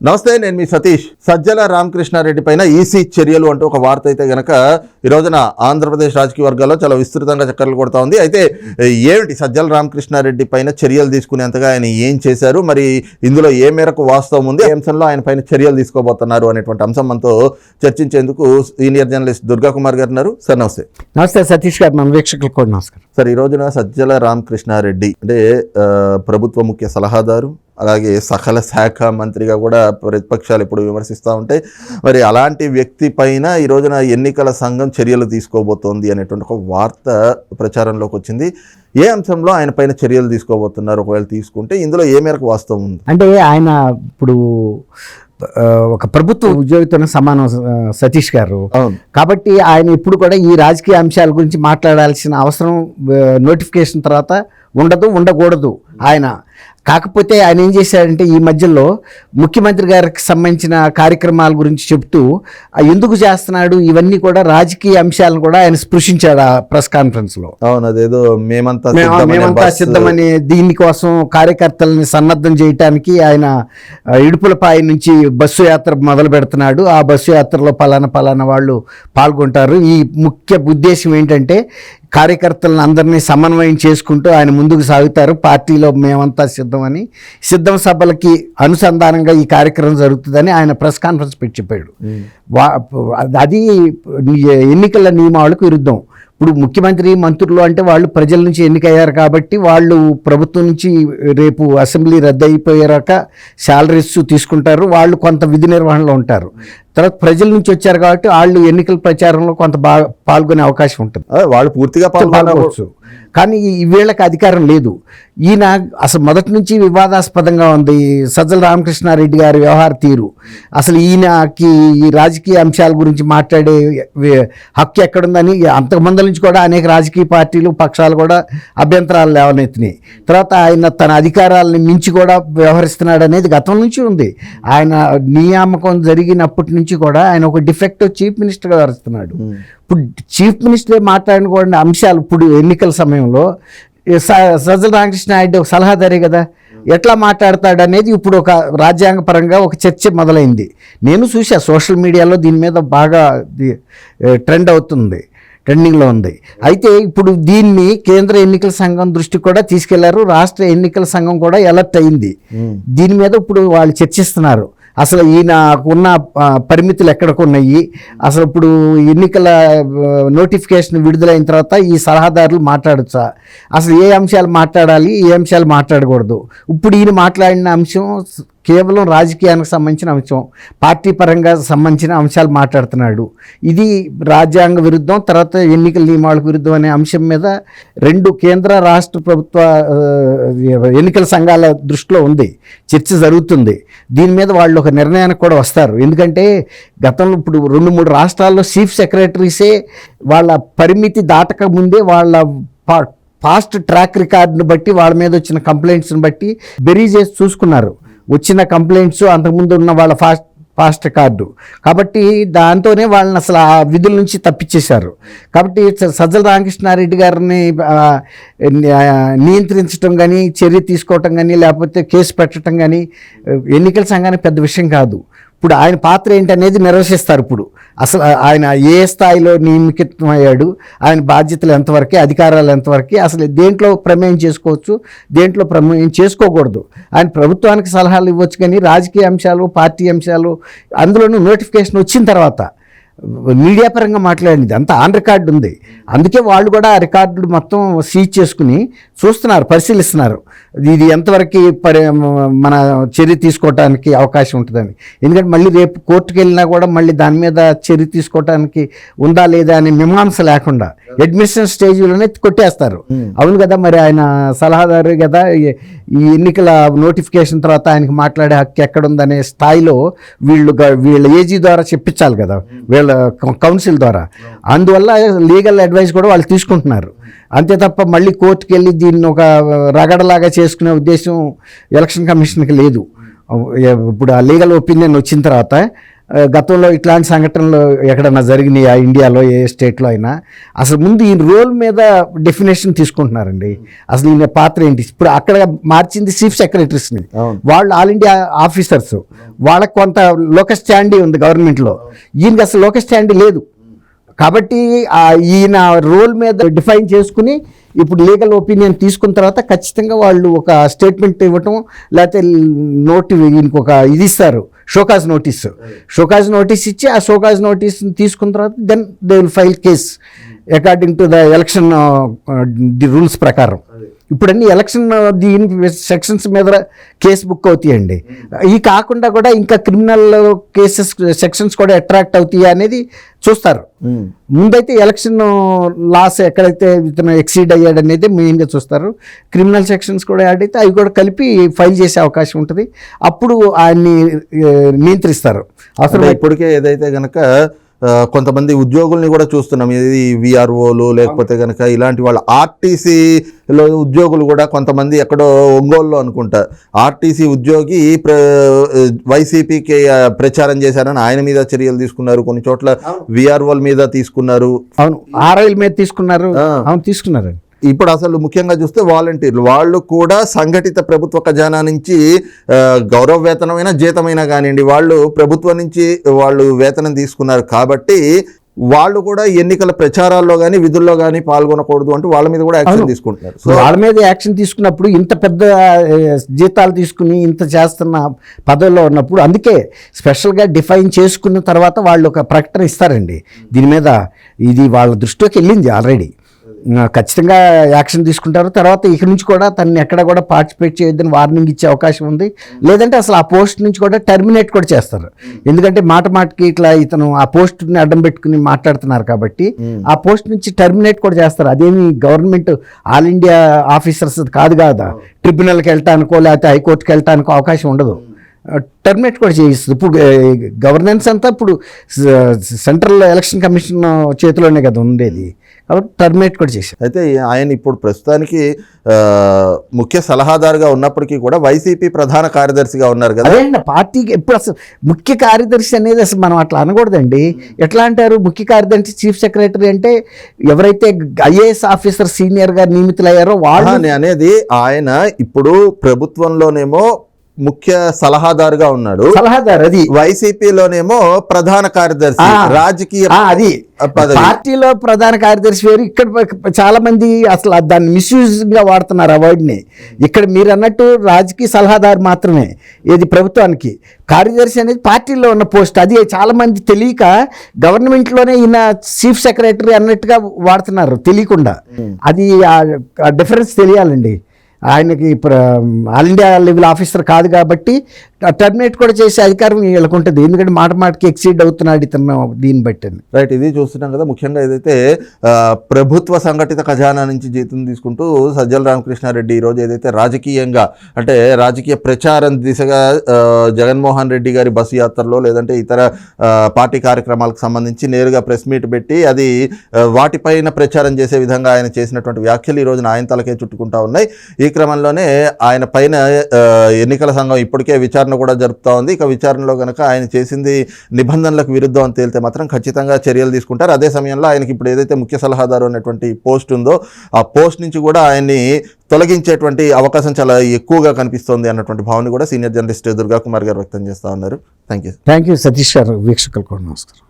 నమస్తే నేను మీ సతీష్. సజ్జల రామకృష్ణారెడ్డి పైన ఈసీ చర్యలు అంటూ ఒక వార్త అయితే గనక ఈ రోజున ఆంధ్రప్రదేశ్ రాజకీయ వర్గాల్లో చాలా విస్తృతంగా చక్కర్లు కొడతా ఉంది. అయితే ఏమిటి సజ్జల రామకృష్ణారెడ్డి పైన చర్యలు తీసుకునేంతగా ఆయన ఏం చేశారు? మరి ఇందులో ఏ మేరకు వాస్తవం ఉంది? ఏ అంశంలో ఆయన పైన చర్యలు తీసుకోబోతున్నారు అనేటువంటి అంశం మనతో చర్చించేందుకు సీనియర్ జర్నలిస్ట్ దుర్గా కుమార్ గారు ఉన్నారు. సార్ నమస్తే. నమస్తే సతీష్ గారు. మన వీక్షకులకు కూడా నమస్కారం. సార్ ఈ రోజున సజ్జల రామకృష్ణారెడ్డి అంటే ప్రభుత్వ ముఖ్య సలహాదారు అలాగే సకల శాఖ మంత్రిగా కూడా ప్రతిపక్షాలు ఇప్పుడు విమర్శిస్తూ ఉంటాయి మరి అలాంటి వ్యక్తి పైన ఈ రోజున ఎన్నికల సంఘం చర్యలు తీసుకోబోతోంది అనేటువంటి ఒక వార్త ప్రచారంలోకి వచ్చింది. ఏ అంశంలో ఆయన పైన చర్యలు తీసుకోబోతున్నారు? ఒకవేళ తీసుకుంటే ఇందులో ఏ మేరకు వాస్తవం ఉంది? అంటే ఆయన ఇప్పుడు ఒక ప్రభుత్వ ఉద్యోగితోనే సమానం సతీష్ గారు. అవును. కాబట్టి ఆయన ఇప్పుడు కూడా ఈ రాజకీయ అంశాల గురించి మాట్లాడాల్సిన అవసరం నోటిఫికేషన్ తర్వాత ఉండదు ఉండకూడదు ఆయన. కాకపోతే ఆయన ఏం చేశాడంటే ఈ మధ్యలో ముఖ్యమంత్రి గారికి సంబంధించిన కార్యక్రమాల గురించి చెప్తూ ఎందుకు చేస్తున్నాడు? ఇవన్నీ కూడా రాజకీయ అంశాలను కూడా ఆయన స్పృశించాడు ఆ ప్రెస్ కాన్ఫరెన్స్లో అవును అదేదో మేమంతా మేమంతా సిద్ధమని దీనికోసం కార్యకర్తలని సన్నద్ధం చేయటానికి ఆయన ఇడుపులపాయ నుంచి బస్సు యాత్ర మొదలు పెడుతున్నాడు. ఆ బస్సు యాత్రలో పలానా పలానా వాళ్ళు పాల్గొంటారు. ఈ ముఖ్య ఉద్దేశం ఏంటంటే కార్యకర్తలను అందరినీ సమన్వయం చేసుకుంటూ ఆయన ముందుకు సాగుతారు. పార్టీలో మేమంతా సిద్ధమని సిద్ధం సభలకి అనుసంధానంగా ఈ కార్యక్రమం జరుగుతుందని ఆయన ప్రెస్ కాన్ఫరెన్స్ పెట్టి చెప్పాడు. అది ఎన్నికల నియమావళికి విరుద్ధం. ఇప్పుడు ముఖ్యమంత్రి మంత్రులు అంటే వాళ్ళు ప్రజల నుంచి ఎన్నికయ్యారు కాబట్టి వాళ్ళు ప్రభుత్వం నుంచి రేపు అసెంబ్లీ రద్దు అయిపోయాక శాలరీస్ తీసుకుంటారు. వాళ్ళు కొంత విధి నిర్వహణలో ఉంటారు. తర్వాత ప్రజల నుంచి వచ్చారు కాబట్టి వాళ్ళు ఎన్నికల ప్రచారంలో కొంత బాగా పాల్గొనే అవకాశం ఉంటుంది. వాళ్ళు పూర్తిగా పాల్గొనవచ్చు కానీ ఈ వీళ్ళకి అధికారం లేదు. ఈయన అసలు మొదటి నుంచి వివాదాస్పదంగా ఉంది. సజ్జల రామకృష్ణారెడ్డి గారి వ్యవహార తీరు. అసలు ఈయనకి ఈ రాజకీయ అంశాల గురించి మాట్లాడే హక్కు ఎక్కడుందని అంతకుముందు నుంచి కూడా అనేక రాజకీయ పార్టీలు పక్షాలు కూడా అభ్యంతరాలు లేవనెత్తినాయి. తర్వాత ఆయన తన అధికారాలను మించి కూడా వ్యవహరిస్తున్నాడు అనేది గతం నుంచి ఉంది. ఆయన నియామకం జరిగినప్పటి నుంచి కూడా ఆయన ఒక డిఫెక్టివ్ చీఫ్ మినిస్టర్గా వ్యవహరిస్తున్నాడు. ఇప్పుడు చీఫ్ మినిస్టర్ మాట్లాడిన కూడా అంశాలు ఇప్పుడు ఎన్నికల సమయంలో సజ్జల రామకృష్ణ నాయుడు ఒక సలహాదారే కదా. ఎట్లా మాట్లాడతాడు అనేది ఇప్పుడు ఒక రాజ్యాంగ పరంగా ఒక చర్చ మొదలైంది. నేను చూసా సోషల్ మీడియాలో దీని మీద బాగా ట్రెండ్ అవుతుంది ట్రెండింగ్లో ఉంది. అయితే ఇప్పుడు దీన్ని కేంద్ర ఎన్నికల సంఘం దృష్టికి కూడా తీసుకెళ్ళారు. రాష్ట్ర ఎన్నికల సంఘం కూడా అలర్ట్ అయింది. దీని మీద ఇప్పుడు వాళ్ళు చర్చిస్తున్నారు. అసలు ఈయనకున్న పరిమితులు ఎక్కడికి ఉన్నాయి అసలు ఇప్పుడు ఎన్నికల నోటిఫికేషన్ విడుదలైన తర్వాత ఈ సలహాదారులు మాట్లాడచ్చా? అసలు ఏ అంశాలు మాట్లాడాలి ఏ అంశాలు మాట్లాడకూడదు? ఇప్పుడు ఈయన మాట్లాడిన అంశం కేవలం రాజకీయానికి సంబంధించిన అంశం పార్టీ పరంగా సంబంధించిన అంశాలు మాట్లాడుతున్నాడు. ఇది రాజ్యాంగ విరుద్ధం తర్వాత ఎన్నికల నియమాలకు విరుద్ధం అనే అంశం మీద రెండు కేంద్ర రాష్ట్ర ప్రభుత్వ ఎన్నికల సంఘాల దృష్టిలో ఉంది. చర్చ జరుగుతుంది. దీని మీద వాళ్ళు ఒక నిర్ణయానికి కూడా వస్తారు. ఎందుకంటే గతంలో ఇప్పుడు రెండు మూడు రాష్ట్రాల్లో చీఫ్ సెక్రటరీసే వాళ్ళ పరిమితి దాటక ముందే వాళ్ళ పా- ఫాస్ట్ ట్రాక్ రికార్డును బట్టి వాళ్ళ మీద వచ్చిన కంప్లైంట్స్ని బట్టి బెరీ చేసి చూసుకున్నారు. వచ్చిన కంప్లైంట్స్ అంతకుముందు ఉన్న వాళ్ళ ఫాస్ట్ ఫాస్ట్ కార్డు కాబట్టి దాంతోనే వాళ్ళని అసలు ఆ విధుల నుంచి తప్పించేశారు. కాబట్టి సజ్జల రామకృష్ణారెడ్డి గారిని నియంత్రించడం కానీ చర్య తీసుకోవటం కానీ లేకపోతే కేసు పెట్టడం కానీ ఎన్నికల సంఘానికి పెద్ద విషయం కాదు. ఇప్పుడు ఆయన పాత్ర ఏంటనేది నిర్వహిస్తారు ఇప్పుడు. అసలు ఆయన ఏ స్థాయిలో నియమితం అయ్యాడు ఆయన బాధ్యతలు ఎంతవరకు అధికారాలు ఎంతవరకు అసలు దేంట్లో ప్రమేయం చేసుకోవచ్చు దేంట్లో ప్రమేయం చేసుకోకూడదు. ఆయన ప్రభుత్వానికి సలహాలు ఇవ్వచ్చు కానీ రాజకీయ అంశాలు పార్టీ అంశాలు అందులోనూ నోటిఫికేషన్ వచ్చిన తర్వాత మీడియా పరంగా మాట్లాడింది. అంతా ఆన్ రికార్డు ఉంది. అందుకే వాళ్ళు కూడా ఆ రికార్డులు మొత్తం సీజ్ చేసుకుని చూస్తున్నారు పరిశీలిస్తున్నారు. ఇది ఎంతవరకు పరి మన చర్య తీసుకోవడానికి అవకాశం ఉంటుందని. ఎందుకంటే మళ్ళీ రేపు కోర్టుకు వెళ్ళినా కూడా మళ్ళీ దాని మీద చర్య తీసుకోవడానికి ఉందా లేదా అనే మీమాంస లేకుండా అడ్మినిస్ట్రేషన్ స్టేజ్లోనే కొట్టేస్తారు. అవును కదా మరి ఆయన సలహాదారు కదా ఈ- ఈ ఎన్నికల నోటిఫికేషన్ తర్వాత ఆయనకి మాట్లాడే హక్కు ఎక్కడుందనే స్థాయిలో వీళ్ళు వీళ్ళ ఏజీ ద్వారా చెప్పించాలి కదా వీళ్ళ కౌ- కౌన్సిల్ ద్వారా. అందువల్ల లీగల్ అడ్వైస్ కూడా వాళ్ళు తీసుకుంటున్నారు. అంతే తప్ప మళ్ళీ కోర్టుకి వెళ్ళి దీన్ని ఒక రగడలాగా చేసుకునే ఉద్దేశం ఎలక్షన్ కమిషన్కి లేదు. ఇప్పుడు ఆ లీగల్ ఒపీనియన్ వచ్చిన తర్వాత గతంలో ఇట్లాంటి సంఘటనలు ఎక్కడన్నా జరిగినాయి ఇండియాలో ఏ స్టేట్లో అయినా? అసలు ముందు ఈ రోల్ మీద డెఫినేషన్ తీసుకుంటున్నారండి. అసలు ఈయన పాత్ర ఏంటి? ఇప్పుడు అక్కడ మార్చింది చీఫ్ సెక్రటరీస్ని. వాళ్ళు ఆల్ ఇండియా ఆఫీసర్స్. వాళ్ళకి కొంత లోక స్టాండీ ఉంది గవర్నమెంట్లో. ఈయనకి అసలు లోక స్టాండీ లేదు. కాబట్టి ఈయన రోల్ మీద డిఫైన్ చేసుకుని ఇప్పుడు లీగల్ ఒపీనియన్ తీసుకున్న తర్వాత ఖచ్చితంగా వాళ్ళు ఒక స్టేట్మెంట్ ఇవ్వటం లేకపోతే నోట్ ఈయనకు ఒక ఇది ఇస్తారు షోకాజ్ నోటీస్. షోకాజ్ నోటీస్ ఇచ్చి ఆ షోకాజ్ నోటీస్ తీసుకున్న తర్వాత then they will file case according to the election the rules ప్రకారం. ఇప్పుడు అన్ని ఎలక్షన్ దీని సెక్షన్స్ మీద కేసు బుక్ అవుతాయండి. ఈ కాకుండా కూడా ఇంకా క్రిమినల్ కేసెస్ సెక్షన్స్ కూడా అట్రాక్ట్ అవుతాయి అనేది చూస్తారు. ముందైతే ఎలక్షన్ లాస్ ఎక్కడైతే ఇతను ఎక్సీడ్ అయ్యాడు అనేది మెయిన్గా చూస్తారు. క్రిమినల్ సెక్షన్స్ కూడా యాడ్ అయితే అవి కూడా కలిపి ఫైల్ చేసే అవకాశం ఉంటుంది. అప్పుడు ఆయన్ని నియంత్రిస్తారు. అంటే ఇప్పటికే ఏదైతే గనక ఆ, కొంతమంది ఉద్యోగుల్ని కూడా చూస్తున్నాం. ఇది విఆర్ఓలు లేకపోతే గనక ఇలాంటి వాళ్ళు ఆర్టీసీలో ఉద్యోగులు కూడా కొంతమంది ఎక్కడో ఒంగోలులో అనుకుంటా. ఆర్టీసీ ఉద్యోగి ప్ర వైసీపీకి ప్రచారం చేశారని ఆయన మీద చర్యలు తీసుకున్నారు. కొన్ని చోట్ల విఆర్ఓల మీద తీసుకున్నారు. అవును. ఆర్ఐల మీద తీసుకున్నారు. అవును తీసుకున్నారు ఇప్పుడు అసలు ముఖ్యంగా చూస్తే వాలంటీర్లు వాళ్ళు కూడా సంఘటిత ప్రభుత్వ ఖజానా నుంచి గౌరవ వేతనమైన జీతమైనా కానివ్వండి వాళ్ళు ప్రభుత్వం నుంచి వాళ్ళు వేతనం తీసుకున్నారు కాబట్టి వాళ్ళు కూడా ఎన్నికల ప్రచారాల్లో కానీ విధుల్లో కానీ పాల్గొనకూడదు అంటూ వాళ్ళ మీద కూడా యాక్షన్ తీసుకుంటున్నారు. సో వాళ్ళ మీద యాక్షన్ తీసుకున్నప్పుడు ఇంత పెద్ద జీతాలు తీసుకుని ఇంత చేస్తున్న పదవిలో ఉన్నప్పుడు అందుకే స్పెషల్గా డిఫైన్ చేసుకున్న తర్వాత వాళ్ళు ఒక ప్రకటన ఇస్తారండి. దీని మీద ఇది వాళ్ళ దృష్టిలోకి వెళ్ళింది ఆల్రెడీ. ఖచ్చితంగా యాక్షన్ తీసుకుంటారు. తర్వాత ఇక నుంచి కూడా తనని ఎక్కడ కూడా పార్టిసిపేట్ చేయొద్దని వార్నింగ్ ఇచ్చే అవకాశం ఉంది. లేదంటే అసలు ఆ పోస్ట్ నుంచి కూడా టర్మినేట్ కూడా చేస్తారు. ఎందుకంటే మాట మాటకి ఇట్లా ఇతను ఆ పోస్ట్ని అడ్డం పెట్టుకుని మాట్లాడుతున్నారు కాబట్టి ఆ పోస్ట్ నుంచి టర్మినేట్ కూడా చేస్తారు. అదేమి గవర్నమెంట్ ఆల్ ఇండియా ఆఫీసర్స్ కాదు కాదా? ట్రిబ్యునల్కి వెళ్ళటానికో లేకపోతే హైకోర్టుకి వెళ్ళటానికో అవకాశం ఉండదు. టర్మినేట్ కూడా చేయిస్తుంది ఇప్పుడు గవర్నెన్స్ అంతా ఇప్పుడు సెంట్రల్ ఎలక్షన్ కమిషన్ చేతిలోనే కదా ఉండేది. కాబట్టి టర్మినేట్ కూడా చేశారు. అయితే ఆయన ఇప్పుడు ప్రస్తుతానికి ముఖ్య సలహాదారుగా ఉన్నప్పటికీ కూడా వైసీపీ ప్రధాన కార్యదర్శిగా ఉన్నారు కదా. అదే పార్టీకి ఎప్పుడు అసలు ముఖ్య కార్యదర్శి అనేది అసలు మనం అట్లా అనకూడదండి. ఎట్లా అంటారు? ముఖ్య కార్యదర్శి చీఫ్ సెక్రటరీ అంటే ఎవరైతే ఐఏఎస్ ఆఫీసర్ సీనియర్గా నియమితులయ్యారో వాళ్ళు అనేది ఆయన ఇప్పుడు ప్రభుత్వంలోనేమో ముఖ్య సలహాదారుగా ఉన్నాడు. సలహాదారు అది. వైసీపీలోనేమో ప్రధాన కార్యదర్శి. రాజకీయ అది. పార్టీలో ప్రధాన కార్యదర్శి వేరు. ఇక్కడ చాలా మంది అసలు దాన్ని మిస్యూజ్గా వాడుతున్నారు ఆ word ని. ఇక్కడ మీరు అన్నట్టు రాజకీయ సలహాదారు మాత్రమే ఇది ప్రభుత్వానికి. కార్యదర్శి అనేది పార్టీలో ఉన్న పోస్ట్. అది చాలా మంది తెలియక గవర్నమెంట్లోనే ఈయన చీఫ్ సెక్రటరీ అన్నట్టుగా వాడుతున్నారు తెలియకుండా. అది ఆ డిఫరెన్స్ తెలియాలండి. ఆయనకి ఇప్పుడు ఆల్ ఇండియా లెవెల్ ఆఫీసర్ కాదు కాబట్టి టర్మినేట్ కూడా చేసే అధికారం వీళ్ళకు ఉంటుంది. ఎందుకంటే మాట మాటకి ఎక్సీడ్ అవుతున్నాడు ఇతను దీన్ని బట్టి రైట్ ఇది చూస్తున్నాం కదా. ముఖ్యంగా ఏదైతే ప్రభుత్వ సంఘటిత ఖజానా నుంచి జీతం తీసుకుంటూ సజ్జల రామకృష్ణారెడ్డి ఈరోజు ఏదైతే రాజకీయంగా అంటే రాజకీయ ప్రచారం దిశగా జగన్మోహన్ రెడ్డి గారి బస్సు యాత్రలో లేదంటే ఇతర పార్టీ కార్యక్రమాలకు సంబంధించి నేరుగా ప్రెస్ మీట్ పెట్టి అది వాటిపైన ప్రచారం చేసే విధంగా ఆయన చేసినటువంటి వ్యాఖ్యలు ఈ రోజున ఆయన తలకే చుట్టుకుంటా ఉన్నాయి. ఈ క్రమంలోనే ఆయన పైన ఎన్నికల సంఘం ఇప్పటికే విచారణ కూడా జరుపుతూ ఉంది. ఇక విచారణలో కనుక ఆయన చేసింది నిబంధనలకు విరుద్ధం అని తేలితే మాత్రం ఖచ్చితంగా చర్యలు తీసుకుంటారు. అదే సమయంలో ఆయనకి ఇప్పుడు ఏదైతే ముఖ్య సలహాదారు అనేటువంటి పోస్ట్ ఉందో ఆ పోస్ట్ నుంచి కూడా ఆయన్ని తొలగించేటువంటి అవకాశం చాలా ఎక్కువగా కనిపిస్తోంది అన్నటువంటి భావన కూడా సీనియర్ జర్నలిస్ట్ దుర్గా కుమార్ గారు వ్యక్తం చేస్తూ ఉన్నారు. Thank you thank you Satish garu వీక్షకులు కూడా నమస్కారం.